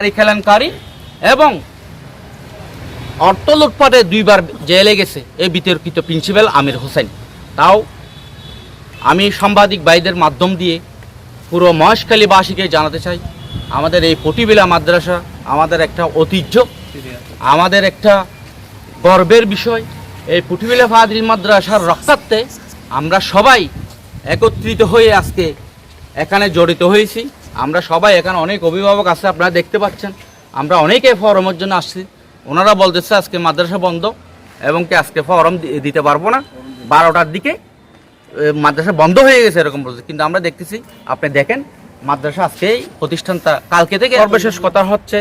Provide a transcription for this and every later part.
কেলেঙ্কারি। এবং অর্থ লুটপাটে দুইবার জেলে গেছে এই বিতর্কিত প্রিন্সিপাল আমির হোসেন। তাও আমি সাংবাদিক ভাইদের মাধ্যম দিয়ে পুরো মহেশখালীবাসীকে জানাতে চাই, আমাদের এই পটিবিলা মাদ্রাসা আমাদের একটা ঐতিহ্য, আমাদের একটা গর্বের বিষয়। এই পুটিবিলা ফাদিল মাদ্রাসার রক্ষার্থে আমরা সবাই একত্রিত হয়ে আজকে এখানে জড়িত হয়েছি। আমরা সবাই এখানে অনেক অভিভাবক আছে, আপনারা দেখতে পাচ্ছেন। আমরা অনেকে ফরমের জন্য আসছি। ওনারা বলতেছে আজকে মাদ্রাসা বন্ধ এবং কি আজকে ফরম দিতে পারব না। বারোটার দিকে মাদ্রাসা বন্ধ হয়ে গেছে এরকম বলছে। কিন্তু আমরা দেখতেছি, আপনি দেখেন, মাদ্রাসা আজকেই প্রতিষ্ঠানটা, কালকে থেকে সর্বশেষ কথা হচ্ছে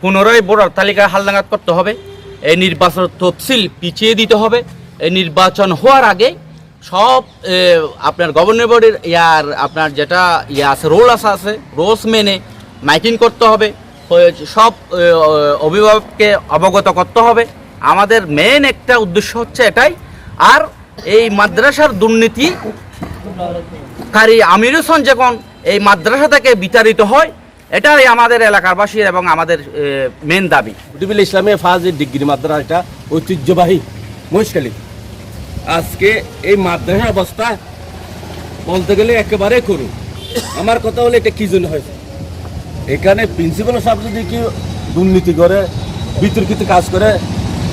পুনরায় বোর্ডার তালিকায় হালনাগাদ করতে হবে। এই নির্বাচন তফসিল পিছিয়ে দিতে হবে। এই নির্বাচন হওয়ার আগে সব আপনার গভর্নর বডির ইয়ার, আপনার যেটা ইয়ে আছে রোল আছে আছে রোলস মেনে মাইকিং করতে হবে। সব অভিভাবককে অবগত করতে হবে। আমাদের মেন একটা উদ্দেশ্য হচ্ছে এটাই। আর এই মাদ্রাসার দুর্নীতি কারি আমির হোসেন যখন এই মাদ্রাসা থেকে বিতাড়িত হয়, এটাই আমাদের এলাকারবাসীর এবং আমাদের মেন দাবি। ইসলামে ফাজিল ডিগ্রি মাদ্রাসা এটা ঐতিহ্যবাহী মহিষকালী আজকে এই মাদ্রাসার অবস্থা বলতে গেলে একেবারে করু। আমার কথা হলো এটা কি জন্য হয়েছে? এখানে প্রিন্সিপাল সাহেব যদি কি দুর্নীতি করে, বিতর্কিত কাজ করে,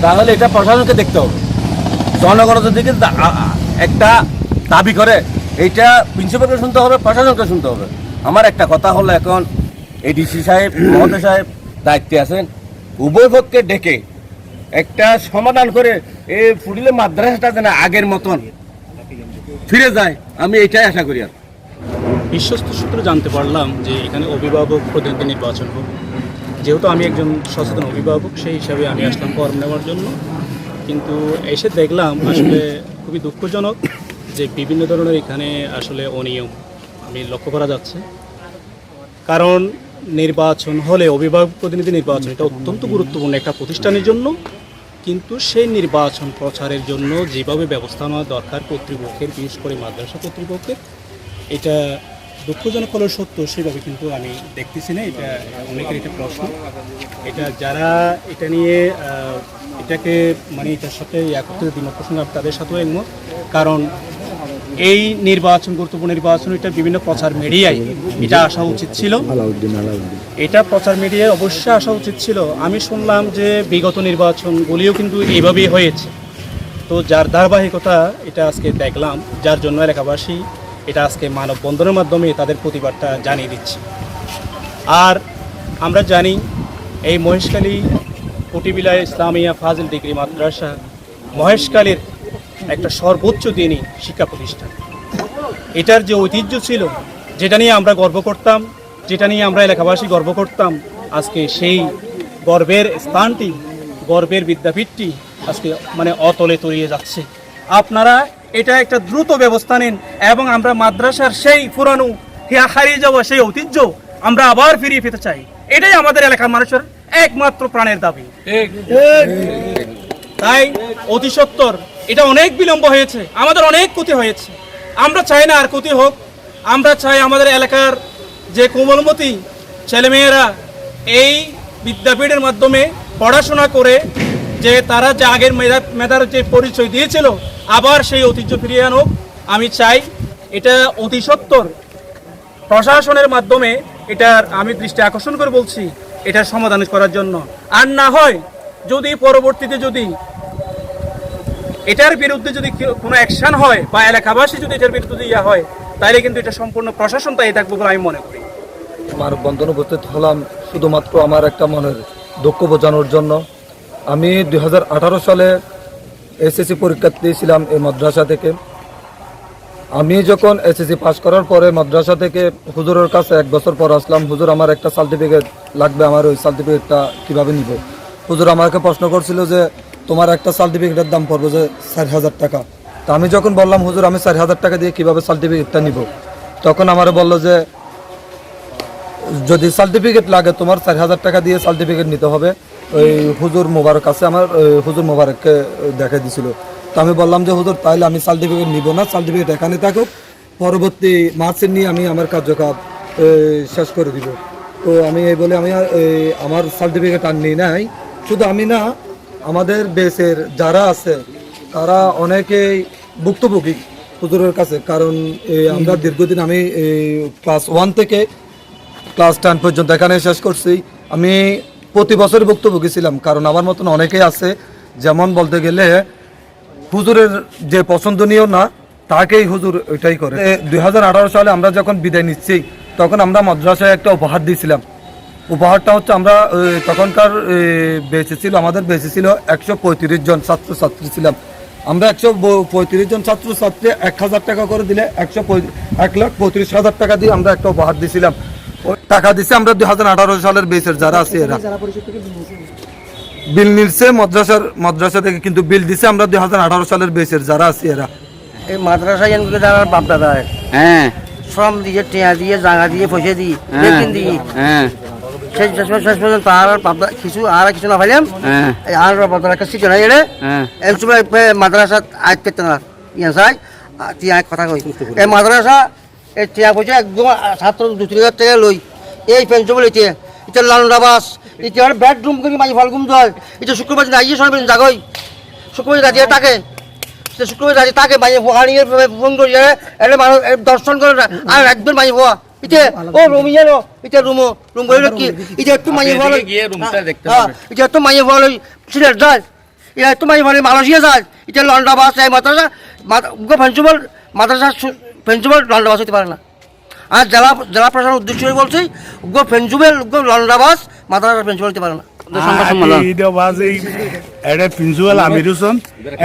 তাহলে এটা প্রশাসনকে দেখতে হবে। জনগণ যদি একটা দাবি করে, এইটা প্রিন্সিপালকে শুনতে হবে, প্রশাসনকে শুনতে হবে। আমার একটা কথা হলো এখন এডিসি সাহেব, মহোদয় সাহেব দায়িত্বে আছেন। উভয় পক্ষকে ডেকে একটা সমাধান করে এই ফুটিলে মাদ্রাসাটা যেন আগের মতন ফিরে যায়, আমি এটাই আশা করি আর। বিশ্বস্ত সূত্রে জানতে পারলাম যে এখানে অভিভাবক প্রতিনিধি নির্বাচন হোক। যেহেতু আমি একজন সচেতন অভিভাবক, সেই হিসাবে আমি আসলাম ফর্ম নেওয়ার জন্য। কিন্তু এসে দেখলাম আসলে খুবই দুঃখজনক যে বিভিন্ন ধরনের এখানে আসলে অনিয়ম আমি লক্ষ্য করা যাচ্ছে। কারণ নির্বাচন হলে অভিভাবক প্রতিনিধি নির্বাচন, এটা অত্যন্ত গুরুত্বপূর্ণ একটা প্রতিষ্ঠানের জন্য। কিন্তু সেই নির্বাচন প্রচারের জন্য যেভাবে ব্যবস্থা নেওয়া দরকার কর্তৃপক্ষের, বিশেষ করে মাদ্রাসা কর্তৃপক্ষের, এটা দুঃখজনক হলেও সত্য, সেভাবে কিন্তু আমি দেখতেছি না। এটা অনেকের এটা প্রশ্ন। এটা যারা এটা নিয়ে এটাকে মানে এটার সাথে একত্রে দিন প্রসঙ্গে তাদের সাথেও একমত। কারণ এই নির্বাচন গুরুত্বপূর্ণ নির্বাচন এটা বিভিন্ন প্রচার মিডিয়ায় এটা আসা উচিত ছিল। এটা প্রচার মিডিয়ায় অবশ্যই আসা উচিত ছিল। আমি শুনলাম যে বিগত নির্বাচনগুলিও কিন্তু এইভাবেই হয়েছে। তো যার ধারাবাহিকতা এটা আজকে দেখলাম যার জন্য এলাকাবাসী এটা আজকে মানববন্ধনের মাধ্যমে তাদের প্রতিবাদটা জানিয়ে দিচ্ছে। আর আমরা জানি এই মহেশখালী পটিবিলা ইসলামিয়া ফাজিল ডিগ্রি মাদ্রাসা মহেশখালীর একটা সর্বোচ্চ দিনই শিক্ষা প্রতিষ্ঠান। এটার যে ঐতিহ্য ছিল যেটা নিয়ে আমরা গর্ব করতাম যেটা নিয়ে আমরা এলাকাবাসী গর্ব করতাম আজকে সেই গর্বের স্থানটি গর্বের বিদ্যাপীঠটি আজকে মানে অতলে তলিয়ে যাচ্ছে। আপনারা এটা একটা দ্রুত ব্যবস্থা নিন এবং আমরা মাদ্রাসার সেই পুরানো হিয়া হারিয়ে যাওয়া সেই ঐতিহ্য আমরা আবার ফিরিয়ে পেতে চাই। এটাই আমাদের এলাকার মানুষের একমাত্র প্রাণের দাবি। তাই অতি সত্তর এটা অনেক বিলম্ব হয়েছে, আমাদের অনেক ক্ষতি হয়েছে। আমরা চাই না আর ক্ষতি হোক, আমরা চাই আমাদের এলাকার যে কোমলমতি ছেলেমেয়েরা এই বিদ্যাপীঠের মাধ্যমে পড়াশোনা করে, যে তারা যে আগের মেধা, মেধার যে পরিচয় দিয়েছিল, আবার সেই ঐতিহ্য ফিরিয়ে আনুক। আমি চাই এটা অতি সত্তর। প্রশাসনের মাধ্যমে এটার আমি দৃষ্টি আকর্ষণ করে বলছি, এটার সমাধান করার জন্য। আর না হয় যদি পরবর্তীতে যদি এটার বিরুদ্ধে যদি কোনো অ্যাকশন হয় বা এলাকাবাসী যদি এটার বিরুদ্ধে ইয়া হয় তাহলে কিন্তু এটা সম্পূর্ণ প্রশাসন তাই থাকবে বলে আমি মনে করি। আমার বন্ধন উপস্থিত হলাম শুধুমাত্র আমার একটা মনের দুঃখ বোঝানোর জন্য। আমি দু হাজার আঠারো সালে এসএসসি পরীক্ষা দিয়েছিলাম এই মাদ্রাসা থেকে। আমি যখন এসএসসি পাশ করার পরে মাদ্রাসা থেকে হুজুরের কাছে এক বছর পর আসলাম, হুজুর, আমার একটা সার্টিফিকেট লাগবে, আমার ওই সার্টিফিকেটটা কীভাবে নিব? হুজুর আমাকে প্রশ্ন করছিল যে তোমার একটা সার্টিফিকেটের দাম পড়বে যে চার হাজার টাকা। তা আমি যখন বললাম, হুজুর, আমি চার হাজার টাকা দিয়ে কীভাবে সার্টিফিকেটটা নিব? তখন আমার বলল যে, যদি সার্টিফিকেট লাগে, তোমার চার হাজার টাকা দিয়ে সার্টিফিকেট নিতে হবে। ওই হুজুর মোবারক আছে আমার হুজুর মোবারককে দেখা দিছিল। তো আমি বললাম যে, হুজুর তাহলে আমি সার্টিফিকেট নিব না সার্টিফিকেট এখানে থাকুক, পরবর্তী মার্চের নিয়ে আমি আমার কার্যকলাপ শেষ করে দিব। তো আমি এই বলে আমি আমার সার্টিফিকেট আর নিই নাই। শুধু আমি না আমাদের বেসের যারা আছে তারা অনেকেই ভুক্তভোগী হুজুরের কাছে। কারণ আমরা দীর্ঘদিন আমি ক্লাস ওয়ান থেকে ক্লাস টেন পর্যন্ত এখানে শেষ করছি। আমি প্রতি বছর ভুক্তভোগী ছিলাম কারণ আমার মতন অনেকেই আছে। যেমন বলতে গেলে হুজুরের যে পছন্দনীয় না তাকেই হুজুর ওইটাই করে। দু হাজার আঠারো সালে আমরা যখন বিদায় নিচ্ছি তখন আমরা মাদ্রাসায় একটা উপহার দিয়েছিলাম। উপহারটা হচ্ছে আমরা তখনকার বেঁচে ছিল আমাদের বেঁচে ছিল একশো পঁয়ত্রিশ জন ছাত্রছাত্রী ছিলাম। আমরা একশো পঁয়ত্রিশ জন ছাত্রছাত্রী এক হাজার টাকা করে দিলে একশো এক লাখ পঁয়ত্রিশ হাজার টাকা দিয়ে আমরা একটা উপহার দিয়েছিলাম ওই টাকা দিছে আমরা দুই হাজার আঠারো সালের বেসের যারা আছে এরা। বিল নিচ্ছে মাদ্রাসার মাদ্রাসা থেকে কিন্তু বিল দিছে আমরা দুই হাজার আঠারো সালের বেসের যারা আছে এরা। এই মাদ্রাসা এনগুলো যারা বাপ দাদা হ্যাঁ। শ্রম দিয়ে টিয়া দিয়ে জাঙ্গা দিয়ে পয়সা দিয়ে দিয়ে। হ্যাঁ। শেষ শেষ পর্যন্ত- শেষ পর্যন্ত আর বাপ দা- কিছু আর কিছু না হ্যাঁ। আর একটা শিখে না এলে হ্যাঁ। সময় মাদ্রাসা আজ না ইয়ে টিয়া কথা কই। এই মাদ্রাসা এই পয়সা একদম ছাত্র দু তিন হাজার টাকা লই। এই পেনশন বলে এটা এটা লালন্দা বাস এটা বেডরুম করি মাঝে ফালগুম জয় এটা শুক্রবার দিন আইয়ে সময় জাগই। শুক্রবার তাকে সে শুক্রবার রাতে তাকে মাঝে হারিয়ে ফোন করি এটা মানুষ দর্শন করে। আর একদম মাঝে ভোয়া ইতে ও রুম ইয়ে নো ইতে রুম রুম কি? একটু মাঝে ভোয়া এদিকে গিয়ে রুমটা দেখতে হ্যাঁ পাবেন। এটা একটু মাঝে ভোয়া সিলেট যায় এটা একটু মাঝে ভোয়া মালয়েশিয়া যায় এটা লন্ডা বাস এই মাদ্রাসা ফেন্সিবল মাদ্রাসা ফেন্সিবল লন্ডা বাস হতে পারে না। আর জেলা জেলা প্রশাসন উদ্দেশ্য করে বলছি উগ্র ফেন্সিবল উগ্র লন্ডা বাস মাদ্রাসা ফেন্সিবল হতে পারে না। বাজে প্রিন্সিপাল আমির হোসেন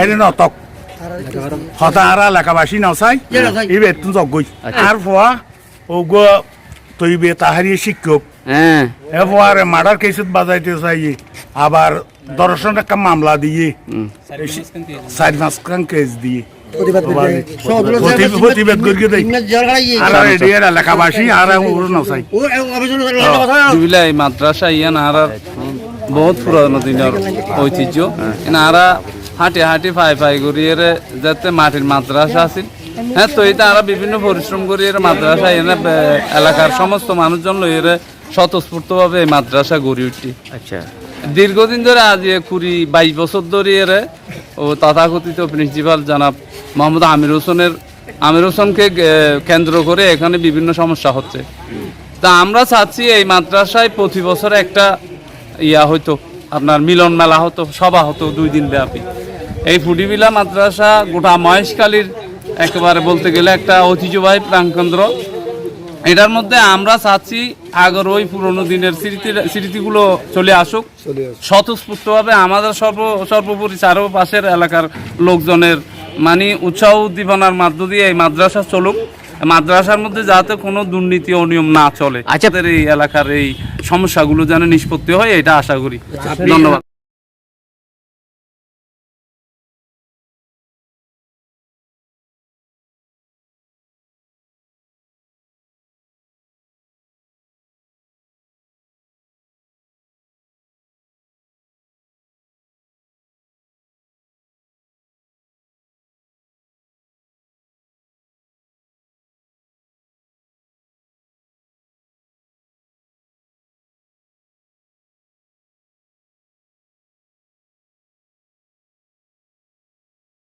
এডে নতক হতাহারা লেখাবাসী নসাই। ইয়ে। ইবে তুন জগই আর ফোয়া ওগ তৈবে তাহারি শিক্ষক। হ্যাঁ এ মার্ডার কেসত বাজাইতে চাই। আবার দর্শন একটা মামলা দিয়ে। চার মাস খান কেস দিয়ে। প্রতিবাদ করিয়ে দেয় আর এডিয়ে লেখাবাসী আর ওর নসাই হয়। মাদ্রাসা ইয়ান আর বহুত পুরানো দিনের ঐতিহ্য। এনারা হাঁটি হাঁটি ফাই ফাই করিয়ে যাতে মাটির মাদ্রাসা আছে হ্যাঁ তো এটা আরা বিভিন্ন পরিশ্রম করিয়ে মাদ্রাসা এনে এলাকার সমস্ত মানুষজন লইয়ে স্বতঃস্ফূর্তভাবে এই মাদ্রাসা গড়ে উঠছি আচ্ছা। দীর্ঘদিন ধরে আজ কুড়ি বাইশ বছর ধরে এর ও তথাকথিত প্রিন্সিপাল জনাব মোহাম্মদ আমির হোসেনের আমির হোসেনকে কেন্দ্র করে এখানে বিভিন্ন সমস্যা হচ্ছে। তা আমরা চাচ্ছি এই মাদ্রাসায় প্রতি বছর একটা ইয়া হতো আপনার মিলন মেলা হতো সভা হতো দুই দিন ব্যাপী। এই ফুডিবিলা মাদ্রাসা গোটা মহেশকালীর একেবারে বলতে গেলে একটা ঐতিহ্যবাহী প্রাণকেন্দ্র। এটার মধ্যে আমরা চাচ্ছি আগের ওই পুরোনো দিনের স্মৃতি স্মৃতিগুলো চলে আসুক। স্বতঃস্ফূর্তভাবে আমাদের সর্ব সর্বোপরি চারপাশের এলাকার লোকজনের মানে উৎসাহ উদ্দীপনার মধ্য দিয়ে এই মাদ্রাসা চলুক। মাদ্রাসার মধ্যে যাতে কোনো দুর্নীতি অনিয়ম না চলে। আচ্ছা। আমাদের এই এলাকার এই সমস্যাগুলো যেন নিষ্পত্তি হয় এটা আশা করি। ধন্যবাদ।